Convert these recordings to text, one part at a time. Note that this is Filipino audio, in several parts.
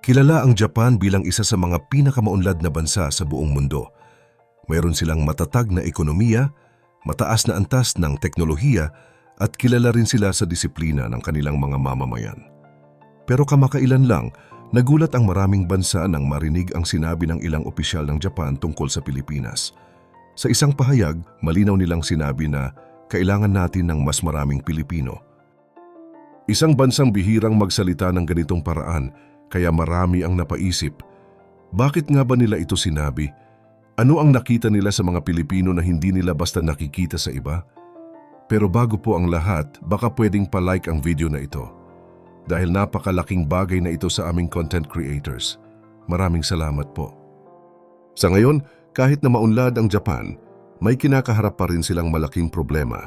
Kilala ang Japan bilang isa sa mga pinakamaunlad na bansa sa buong mundo. Mayroon silang matatag na ekonomiya, mataas na antas ng teknolohiya at kilala rin sila sa disiplina ng kanilang mga mamamayan. Pero kamakailan lang, nagulat ang maraming bansa nang marinig ang sinabi ng ilang opisyal ng Japan tungkol sa Pilipinas. Sa isang pahayag, malinaw nilang sinabi na kailangan natin ng mas maraming Pilipino. Isang bansang bihirang magsalita ng ganitong paraan, kaya marami ang napaisip. Bakit nga ba nila ito sinabi? Ano ang nakita nila sa mga Pilipino na hindi nila basta nakikita sa iba? Pero bago po ang lahat, baka pwedeng pa-like ang video na ito. Dahil napakalaking bagay na ito sa aming content creators. Maraming salamat po. Sa ngayon, kahit na maunlad ang Japan, may kinakaharap pa rin silang malaking problema.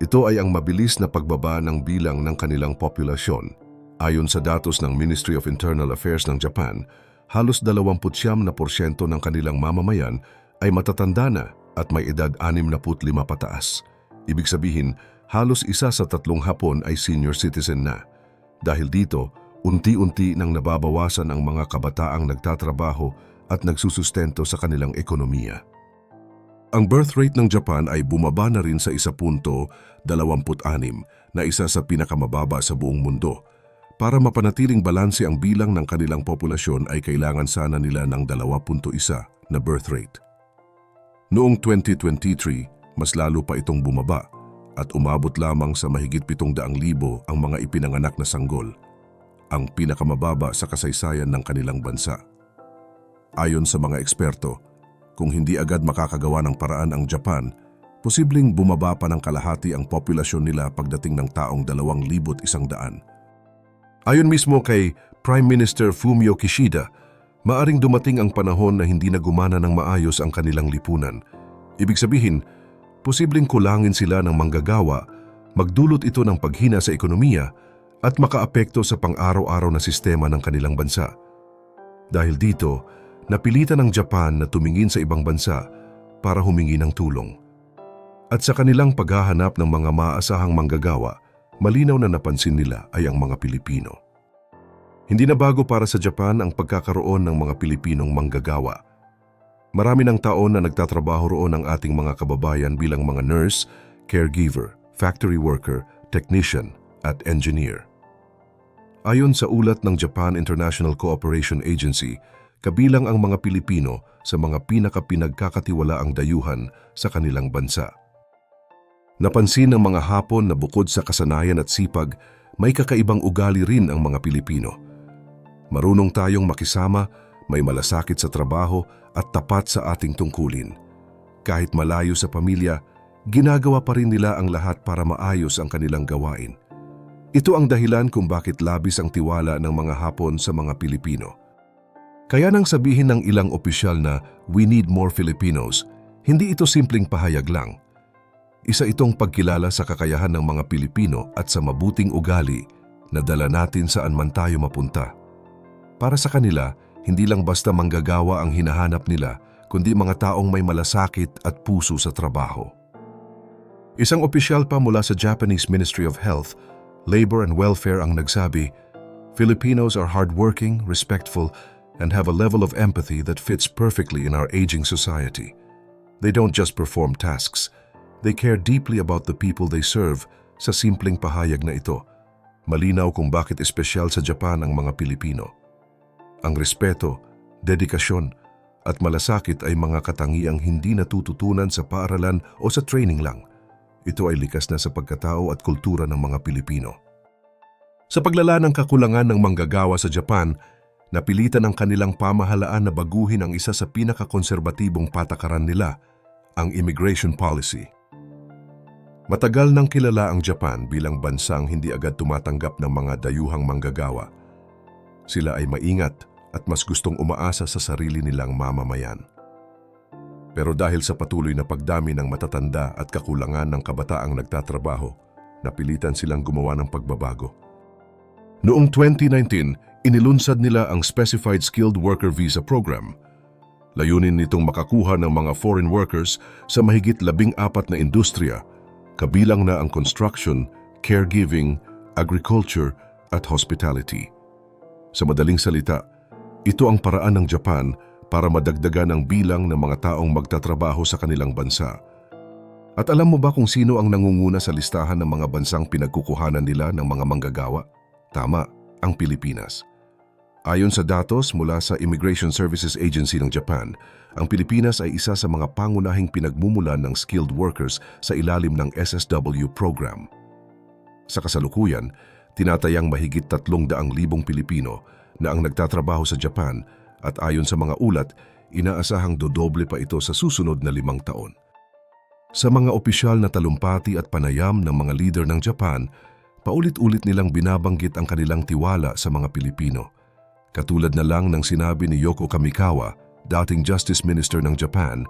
Ito ay ang mabilis na pagbaba ng bilang ng kanilang populasyon. Ayon sa datos ng Ministry of Internal Affairs ng Japan, halos 29 na porsyento ng kanilang mamamayan ay matatanda na at may edad 65 pataas. Ibig sabihin, halos isa sa tatlong hapon ay senior citizen na. Dahil dito, unti-unti nang nababawasan ang mga kabataang nagtatrabaho at nagsusustento sa kanilang ekonomiya. Ang birth rate ng Japan ay bumaba na rin sa 1.26 na isa sa pinakamababa sa buong mundo. Para mapanatiling balanse ang bilang ng kanilang populasyon ay kailangan sana nila ng 2.1 na birth rate. Noong 2023, mas lalo pa itong bumaba at umabot lamang sa mahigit 700,000 ang mga ipinanganak na sanggol, ang pinakamababa sa kasaysayan ng kanilang bansa. Ayon sa mga eksperto, kung hindi agad makakagawa ng paraan ang Japan, posibleng bumaba pa ng kalahati ang populasyon nila pagdating ng taong 2,100. Ayon mismo kay Prime Minister Fumio Kishida, maaring dumating ang panahon na hindi na gumana ng maayos ang kanilang lipunan. Ibig sabihin, posibleng kulangin sila ng manggagawa, magdulot ito ng paghina sa ekonomiya at makaapekto sa pang-araw-araw na sistema ng kanilang bansa. Dahil dito, napilitan ng Japan na tumingin sa ibang bansa para humingi ng tulong. At sa kanilang paghahanap ng mga maaasahang manggagawa, malinaw na napansin nila ay ang mga Pilipino. Hindi na bago para sa Japan ang pagkakaroon ng mga Pilipinong manggagawa. Marami ng taon na nagtatrabaho roon ang ating mga kababayan bilang mga nurse, caregiver, factory worker, technician, at engineer. Ayon sa ulat ng Japan International Cooperation Agency, kabilang ang mga Pilipino sa mga pinakapinagkakatiwalaang dayuhan sa kanilang bansa. Napansin ng mga Hapon na bukod sa kasanayan at sipag, may kakaibang ugali rin ang mga Pilipino. Marunong tayong makisama, may malasakit sa trabaho at tapat sa ating tungkulin. Kahit malayo sa pamilya, ginagawa pa rin nila ang lahat para maayos ang kanilang gawain. Ito ang dahilan kung bakit labis ang tiwala ng mga Hapon sa mga Pilipino. Kaya nang sabihin ng ilang opisyal na we need more Filipinos, hindi ito simpleng pahayag lang. Isa itong pagkilala sa kakayahan ng mga Pilipino at sa mabuting ugali na dala natin saan man tayo mapunta. Para sa kanila, hindi lang basta manggagawa ang hinahanap nila, kundi mga taong may malasakit at puso sa trabaho. Isang opisyal pa mula sa Japanese Ministry of Health, Labor and Welfare ang nagsabi, Filipinos are hardworking, respectful, and have a level of empathy that fits perfectly in our aging society. They don't just perform tasks, they care deeply about the people they serve sa simpleng pahayag na ito. Malinaw kung bakit espesyal sa Japan ang mga Pilipino. Ang respeto, dedikasyon, at malasakit ay mga katangiang hindi natututunan sa paaralan o sa training lang. Ito ay likas na sa pagkatao at kultura ng mga Pilipino. Sa paglala ng kakulangan ng manggagawa sa Japan, napilitan ang kanilang pamahalaan na baguhin ang isa sa pinakakonserbatibong patakaran nila, ang immigration policy. Matagal nang kilala ang Japan bilang bansang hindi agad tumatanggap ng mga dayuhang manggagawa. Sila ay maingat at mas gustong umaasa sa sarili nilang mamamayan. Pero dahil sa patuloy na pagdami ng matatanda at kakulangan ng kabataang nagtatrabaho, napilitan silang gumawa ng pagbabago. Noong 2019, inilunsad nila ang Specified Skilled Worker Visa Program. Layunin nitong makakuha ng mga foreign workers sa mahigit labing apat na industriya, kabilang na ang construction, caregiving, agriculture at hospitality. Sa madaling salita, Ito ang paraan ng Japan para madagdagan ang bilang ng mga taong magtatrabaho sa kanilang bansa. At alam mo ba kung sino ang nangunguna sa listahan ng mga bansang pinagkukuhanan nila ng mga manggagawa? Tama, ang Pilipinas. Ayon sa datos mula sa Immigration Services Agency ng Japan, ang Pilipinas ay isa sa mga pangunahing pinagmumulan ng skilled workers sa ilalim ng SSW program. Sa kasalukuyan, tinatayang mahigit 300,000 Pilipino na ang nagtatrabaho sa Japan at ayon sa mga ulat, inaasahang dodoble pa ito sa susunod na limang taon. Sa mga opisyal na talumpati at panayam ng mga leader ng Japan, paulit-ulit nilang binabanggit ang kanilang tiwala sa mga Pilipino. Katulad na lang ng sinabi ni Yoko Kamikawa, dating Justice Minister ng Japan,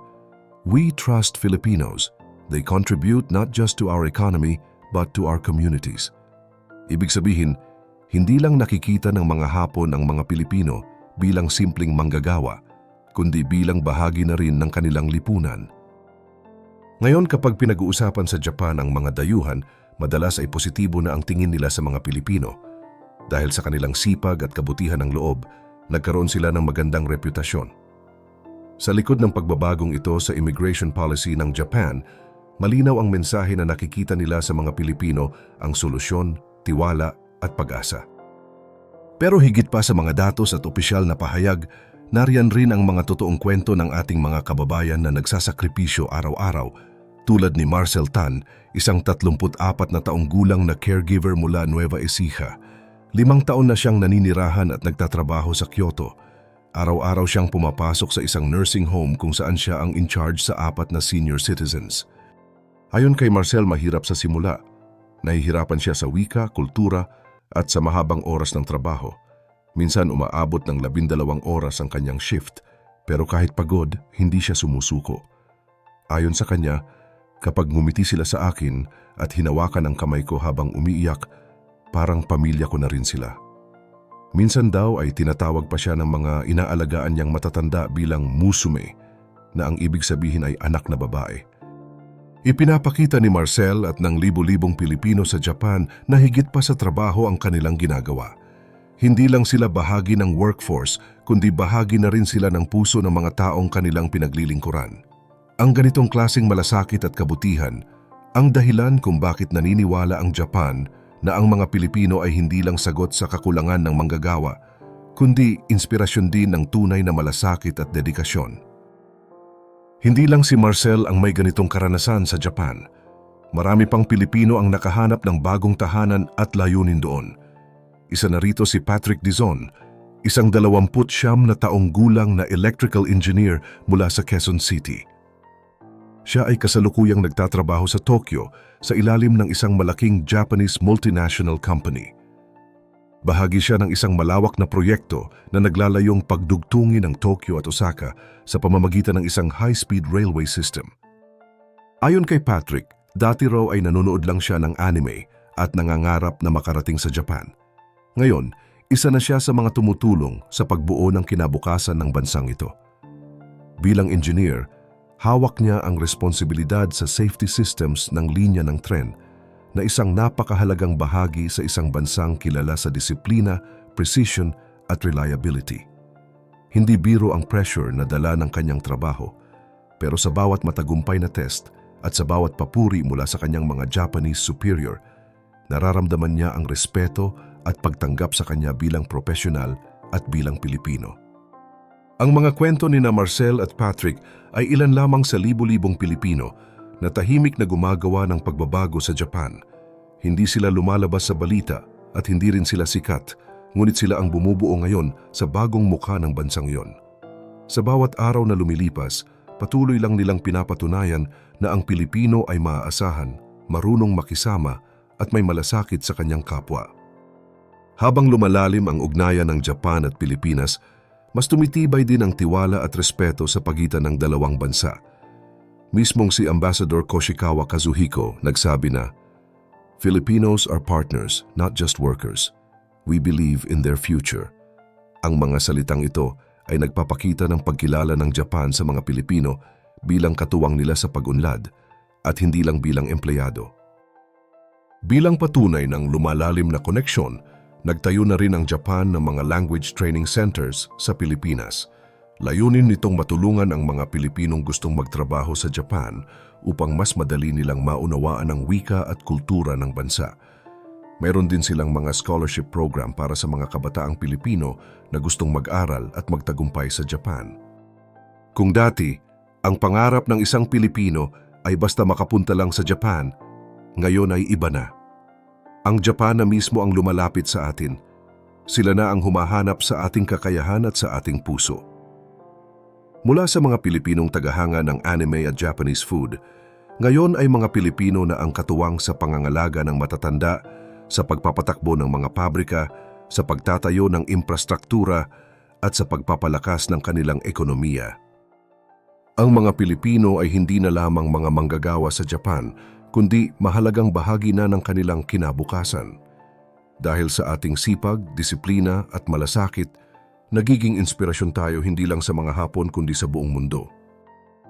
We trust Filipinos. They contribute not just to our economy, but to our communities. Ibig sabihin, hindi lang nakikita ng mga Hapon ang mga Pilipino bilang simpleng manggagawa, kundi bilang bahagi na rin ng kanilang lipunan. Ngayon kapag pinag-uusapan sa Japan ang mga dayuhan, madalas ay positibo na ang tingin nila sa mga Pilipino. Dahil sa kanilang sipag at kabutihan ng loob, nagkaroon sila ng magandang reputasyon. Sa likod ng pagbabagong ito sa immigration policy ng Japan, malinaw ang mensahe na nakikita nila sa mga Pilipino ang solusyon, tiwala at pag-asa. Pero higit pa sa mga datos at opisyal na pahayag, nariyan rin ang mga totoong kwento ng ating mga kababayan na nagsasakripisyo araw-araw tulad ni Marcel Tan, isang 34 na taong gulang na caregiver mula Nueva Ecija. Limang taon na siyang naninirahan at nagtatrabaho sa Kyoto. Araw-araw siyang pumapasok sa isang nursing home kung saan siya ang in charge sa apat na senior citizens. Ayon kay Marcel, mahirap sa simula. Nahihirapan siya sa wika, kultura at sa mahabang oras ng trabaho. Minsan umaabot ng labindalawang oras ang kanyang shift, pero kahit pagod, hindi siya sumusuko. Ayon sa kanya, Kapag ngumiti sila sa akin at hinawakan ang kamay ko habang umiiyak, parang pamilya ko na rin sila. Minsan daw ay tinatawag pa siya ng mga inaalagaan niyang matatanda bilang musume, na ang ibig sabihin ay anak na babae. Ipinapakita ni Marcel at ng libu-libong Pilipino sa Japan na higit pa sa trabaho ang kanilang ginagawa. Hindi lang sila bahagi ng workforce, kundi bahagi na rin sila ng puso ng mga taong kanilang pinaglilingkuran. Ang ganitong klasing malasakit at kabutihan ang dahilan kung bakit naniniwala ang Japan na ang mga Pilipino ay hindi lang sagot sa kakulangan ng manggagawa, kundi inspirasyon din ng tunay na malasakit at dedikasyon. Hindi lang si Marcel ang may ganitong karanasan sa Japan. Marami pang Pilipino ang nakahanap ng bagong tahanan at layunin doon. Isa na rito si Patrick Dizon, isang dalawamput siyam na taong gulang na electrical engineer mula sa Quezon City. Siya ay kasalukuyang nagtatrabaho sa Tokyo sa ilalim ng isang malaking Japanese multinational company. Bahagi siya ng isang malawak na proyekto na naglalayong pagdugtungin ng Tokyo at Osaka sa pamamagitan ng isang high-speed railway system. Ayon kay Patrick, dati raw ay nanonood lang siya ng anime at nangangarap na makarating sa Japan. Ngayon, isa na siya sa mga tumutulong sa pagbuo ng kinabukasan ng bansang ito. Bilang engineer, hawak niya ang responsibilidad sa safety systems ng linya ng tren na isang napakahalagang bahagi sa isang bansang kilala sa disiplina, precision at reliability. Hindi biro ang pressure na dala ng kanyang trabaho, pero sa bawat matagumpay na test at sa bawat papuri mula sa kanyang mga Japanese superior, nararamdaman niya ang respeto at pagtanggap sa kanya bilang profesional at bilang Pilipino. Ang mga kwento ni na Marcel at Patrick ay ilan lamang sa libu-libong Pilipino na tahimik na gumagawa ng pagbabago sa Japan. Hindi sila lumalabas sa balita at hindi rin sila sikat, ngunit sila ang bumubuo ngayon sa bagong mukha ng bansang iyon. Sa bawat araw na lumilipas, patuloy lang nilang pinapatunayan na ang Pilipino ay maaasahan, marunong makisama at may malasakit sa kanyang kapwa. Habang lumalalim ang ugnayan ng Japan at Pilipinas, mas tumitibay din ang tiwala at respeto sa pagitan ng dalawang bansa. Mismong si Ambassador Koshikawa Kazuhiko nagsabi na, Filipinos are partners, not just workers. We believe in their future. Ang mga salitang ito ay nagpapakita ng pagkilala ng Japan sa mga Pilipino bilang katuwang nila sa pag-unlad at hindi lang bilang empleyado. Bilang patunay ng lumalalim na koneksyon, Nagtayo na rin ang Japan ng mga language training centers sa Pilipinas. Layunin nitong matulungan ang mga Pilipinong gustong magtrabaho sa Japan upang mas madali nilang maunawaan ang wika at kultura ng bansa. Meron din silang mga scholarship program para sa mga kabataang Pilipino na gustong mag-aral at magtagumpay sa Japan. Kung dati, ang pangarap ng isang Pilipino ay basta makapunta lang sa Japan, ngayon ay iba na. Ang Japan na mismo ang lumalapit sa atin. Sila na ang humahanap sa ating kakayahan at sa ating puso. Mula sa mga Pilipinong tagahanga ng anime at Japanese food, ngayon ay mga Pilipino na ang katuwang sa pangangalaga ng matatanda, sa pagpapatakbo ng mga pabrika, sa pagtatayo ng infrastruktura at sa pagpapalakas ng kanilang ekonomiya. Ang mga Pilipino ay hindi na lamang mga manggagawa sa Japan, kundi mahalagang bahagi na ng kanilang kinabukasan. Dahil sa ating sipag, disiplina at malasakit, nagiging inspirasyon tayo hindi lang sa mga Hapon kundi sa buong mundo.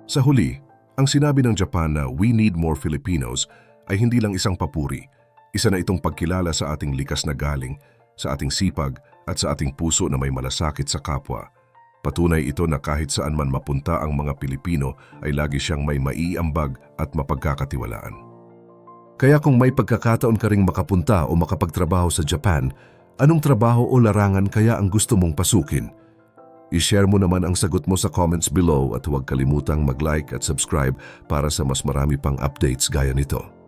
Sa huli, ang sinabi ng Japan na we need more Filipinos ay hindi lang isang papuri. Isa na itong pagkilala sa ating likas na galing, sa ating sipag at sa ating puso na may malasakit sa kapwa. Patunay ito na kahit saan man mapunta ang mga Pilipino ay lagi siyang may maiambag at mapagkakatiwalaan. Kaya kung may pagkakataon ka ring makapunta o makapagtrabaho sa Japan, anong trabaho o larangan kaya ang gusto mong pasukin? I-share mo naman ang sagot mo sa comments below at huwag kalimutang mag-like at subscribe para sa mas marami pang updates gaya nito.